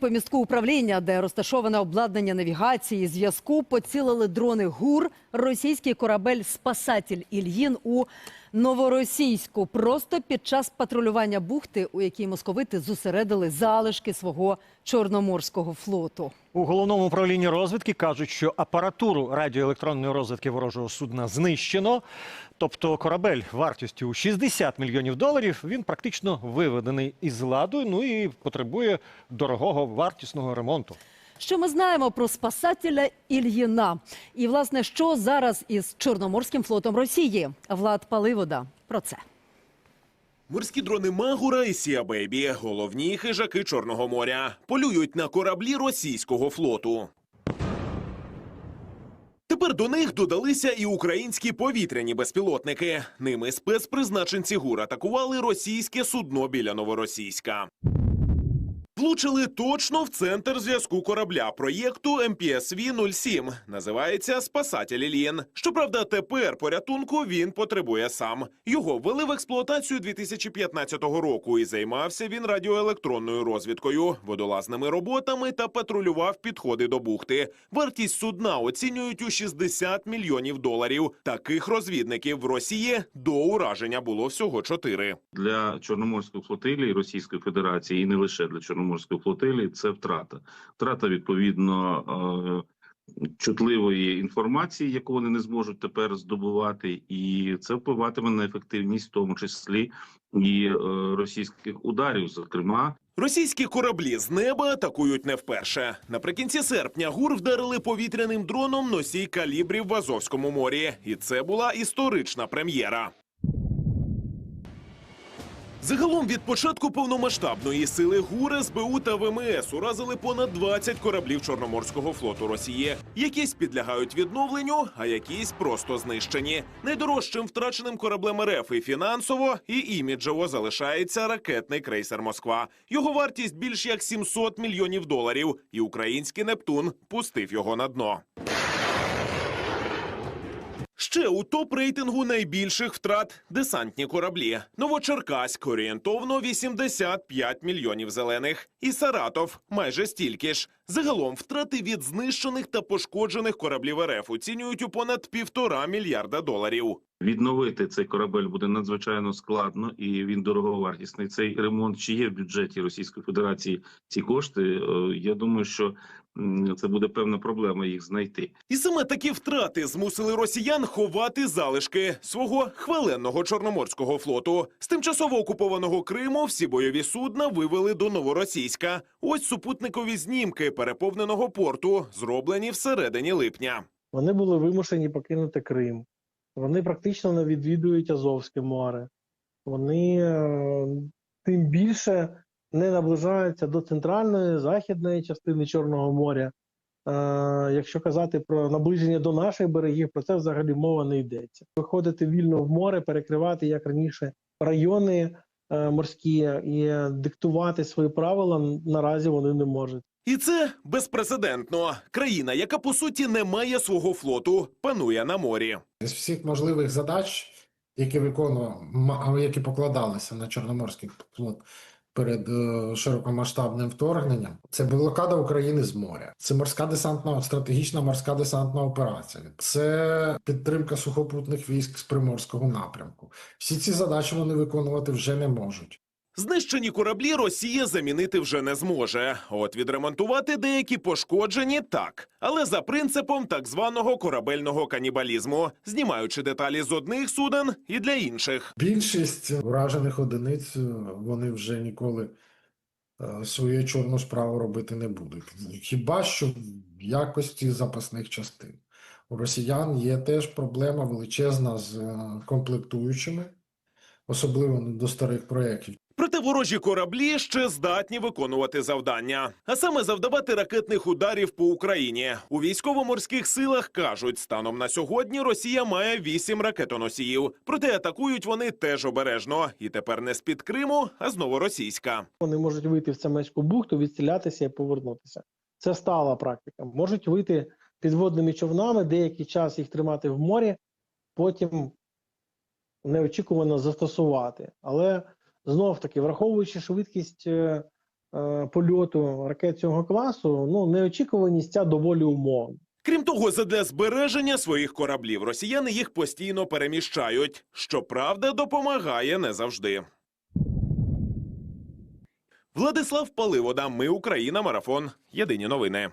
По містку управління, де розташоване обладнання навігації, зв'язку, поцілили дрони ГУР, російський корабель Спасатель Ільїн у Новоросійську. Просто під час патрулювання бухти, у якій московити зосередили залишки свого чорноморського флоту. У головному управлінні розвідки кажуть, що апаратуру радіоелектронної розвідки ворожого судна знищено. Тобто корабель вартістю у 60 мільйонів доларів він практично виведений із ладу. Ну і потребує дорогого вартісного ремонту. Що ми знаємо про спасателя Ільїна? І, власне, що зараз із Чорноморським флотом Росії? Влад Паливода про це. Морські дрони Магура і Сія Бейбі – головні хижаки Чорного моря. Полюють на кораблі російського флоту. Тепер до них додалися і українські повітряні безпілотники. Ними спецпризначенці ГУР атакували російське судно біля Новоросійська. Влучили точно в центр зв'язку корабля проєкту МПСВ-07. Називається «Спасатель Ільїн». Щоправда, тепер порятунку він потребує сам. Його ввели в експлуатацію 2015 року і займався він радіоелектронною розвідкою, водолазними роботами та патрулював підходи до бухти. Вартість судна оцінюють у 60 мільйонів доларів. Таких розвідників в Росії до ураження було всього чотири. для Чорноморської флотилії Російської Федерації і не лише для Чорноморської флотилії це втрата. Втрата відповідно е, чутливої інформації, яку вони не зможуть тепер здобувати, і це впливатиме на ефективність, в тому числі і е, російських ударів, зокрема. Російські кораблі з неба атакують не вперше. Наприкінці серпня ГУР вдарили повітряним дроном носій калібрів в Азовському морі, і це була історична прем'єра. Загалом від початку повномасштабної сили ГУР, СБУ та ВМС уразили понад 20 кораблів Чорноморського флоту Росії. Якісь підлягають відновленню, а якісь просто знищені. Найдорожчим втраченим кораблем РФ і фінансово, і іміджево залишається ракетний крейсер Москва. Його вартість більш як 700 мільйонів доларів, і український Нептун пустив його на дно. Ще у топ-рейтингу найбільших втрат десантні кораблі. Новочеркаськ орієнтовно 85 мільйонів зелених. І Саратов майже стільки ж. Загалом втрати від знищених та пошкоджених кораблів РФ оцінюють у понад півтора мільярда доларів. Відновити цей корабель буде надзвичайно складно і він дороговартісний. Цей ремонт чи є в бюджеті Російської Федерації ці кошти. Е, Я думаю, що це буде певна проблема їх знайти. І саме такі втрати змусили росіян ховати залишки свого хваленного чорноморського флоту. З тимчасово окупованого Криму всі бойові судна вивели до Новоросійська. Ось супутникові знімки переповненого порту, зроблені всередині липня. Вони були вимушені покинути Крим. Вони практично не відвідують Азовське море. Вони е, тим більше не наближаються до центральної західної частини Чорного моря. Е, якщо казати про наближення до наших берегів, про це взагалі мова не йдеться. Виходити вільно в море, перекривати як раніше райони морські і диктувати свої правила наразі вони не можуть. І це безпрецедентно. Країна, яка по суті не має свого флоту, панує на морі. З всіх можливих задач, які виконував, ма- які покладалися на Чорноморський флот перед е, широкомасштабним вторгненням, це блокада України з моря, це морська десантна стратегічна морська десантна операція, це підтримка сухопутних військ з приморського напрямку. Всі ці задачі вони виконувати вже не можуть. Знищені кораблі Росія замінити вже не зможе. От відремонтувати деякі пошкоджені так, але за принципом так званого корабельного канібалізму, знімаючи деталі з одних суден і для інших. Більшість вражених одиниць е, вони вже ніколи е, свою чорну справу робити не будуть. Хіба що в якості запасних частин. У росіян є теж проблема величезна з е, комплектуючими, особливо до старих проєктів. Проте ворожі кораблі ще здатні виконувати завдання, а саме завдавати ракетних ударів по Україні. У військово-морських силах кажуть, станом на сьогодні Росія має вісім ракетоносіїв. Проте атакують вони теж обережно, і тепер не з під Криму, а знову російська. Вони можуть вийти в Семецьку бухту, відстрілятися і повернутися. Це стала практика. Можуть вийти підводними човнами, деякий час їх тримати в морі, потім неочікувано застосувати. Але знов таки, враховуючи швидкість е, е, польоту ракет цього класу, ну неочікуваність ця доволі умовна. Крім того, задля збереження своїх кораблів росіяни їх постійно переміщають. Щоправда, допомагає не завжди. Владислав Паливода. Ми Україна. Марафон. Єдині новини.